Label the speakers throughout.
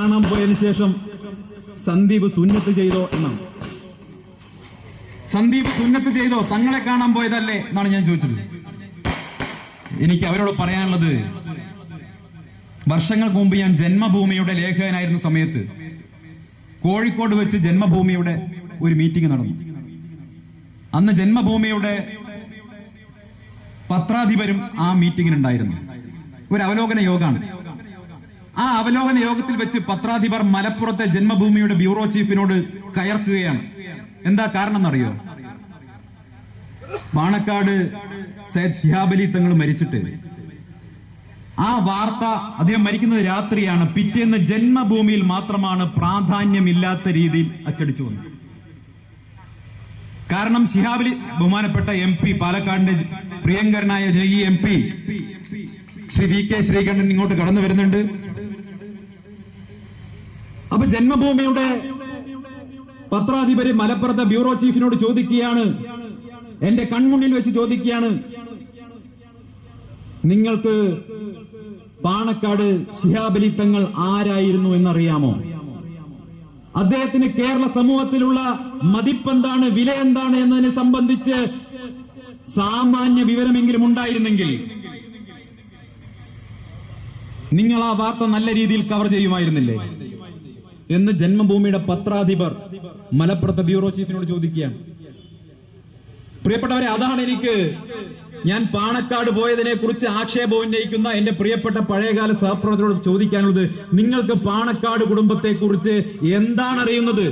Speaker 1: കാണാൻ പോയതിനു ശേഷം സന്ദീപ് സുന്നത്ത് ചെയ്തോ എന്നാണ്. സന്ദീപ് സുന്നത്ത് ചെയ്തോ തങ്ങളെ കാണാൻ പോയതല്ലേ എന്നാണ് ഞാൻ ചോദിച്ചത്. എനിക്ക് അവരോട് പറയാനുള്ളത് വർഷങ്ങൾക്ക് മുമ്പ് ഞാൻ ജന്മഭൂമിയുടെ ലേഖകനായിരുന്ന സമയത്ത് കോഴിക്കോട് വെച്ച് ജന്മഭൂമിയുടെ ഒരു മീറ്റിംഗ് നടന്നു. അന്ന് ജന്മഭൂമിയുടെ പത്രാധിപരും ആ മീറ്റിംഗിനുണ്ടായിരുന്നു ഒരു അവലോകന യോഗമാണ് ആ അവലോകന യോഗത്തിൽ വെച്ച് പത്രാധിപർ മലപ്പുറത്തെ ജന്മഭൂമിയുടെ ബ്യൂറോ ചീഫിനോട് കയർക്കുകയാണ്. എന്താ കാരണം എന്നറിയോ പാണക്കാട് സയ്യദ് ഷിഹാബലി തങ്ങൾ മരിച്ചിട്ട്. ആ വാർത്ത അദ്ദേഹം മരിക്കുന്നത് രാത്രിയാണ്. പിറ്റേന്ന് ജന്മഭൂമിയിൽ മാത്രമാണ് പ്രാധാന്യമില്ലാത്ത രീതിയിൽ അച്ചടിച്ചു വന്നത്. കാരണം ശിഹാബലി ബഹുമാനപ്പെട്ട എം പി പാലക്കാടിന്റെ പ്രിയങ്കരനായ ഈ M P Shri V K Sreekandan ഇങ്ങോട്ട് കടന്നു വരുന്നുണ്ട്. അപ്പൊ ജന്മഭൂമിയുടെ പത്രാധിപര് മലപ്പുറത്തെ ബ്യൂറോ ചീഫിനോട് ചോദിക്കുകയാണ്. എന്റെ കൺമുന്നിൽ വെച്ച് ചോദിക്കുകയാണ്. നിങ്ങൾക്ക് പാണക്കാട് ശിഹാബലി തങ്ങൾ ആരായിരുന്നു എന്നറിയാമോ? അദ്ദേഹത്തിന് കേരള സമൂഹത്തിലുള്ള മതിപ്പെന്താണ് വില എന്താണ് എന്നതിനെ സംബന്ധിച്ച് സാമാന്യ വിവരമെങ്കിലും ഉണ്ടായിരുന്നെങ്കിൽ നിങ്ങൾ ആ വാർത്ത നല്ല രീതിയിൽ കവർ ചെയ്യുമായിരുന്നില്ലേ? എന്ന് ജന്മഭൂമിയുടെ പത്രാധിപർ മലപ്പുറത്തെ ബ്യൂറോ ചീഫിനോട് ചോദിക്കുകയാണ്. പ്രിയപ്പെട്ടവരെ അതാണ് എനിക്ക് ഞാൻ പാണക്കാട് പോയതിനെ കുറിച്ച് ആക്ഷേപം ഉന്നയിക്കുന്ന എന്റെ പ്രിയപ്പെട്ട പഴയകാല സഹപ്രവർത്തകരോട് ചോദിക്കാനുള്ളത് നിങ്ങൾക്ക് പാണക്കാട് കുടുംബത്തെ കുറിച്ച് എന്താണ് അറിയുന്നത്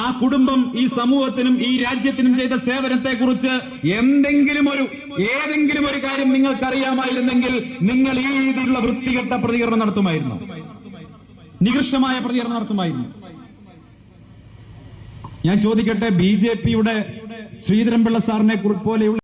Speaker 1: ആ കുടുംബം ഈ സമൂഹത്തിനും ഈ രാജ്യത്തിനും ചെയ്ത സേവനത്തെ കുറിച്ച് എന്തെങ്കിലും ഒരു ഏതെങ്കിലും ഒരു കാര്യം നിങ്ങൾക്ക് അറിയാമായിരുന്നെങ്കിൽ നിങ്ങൾ ഈ രീതിയിലുള്ള വൃത്തികെട്ട പ്രതികരണം നടത്തുമായിരുന്നു. നികൃഷ്ടമായ പ്രതികരണം നടത്തുമായിരുന്നു. ഞാൻ ചോദിക്കട്ടെ ബി ജെ പിയുടെ ശ്രീധരൻപിള്ള സാറിനെ പോലെയുള്ള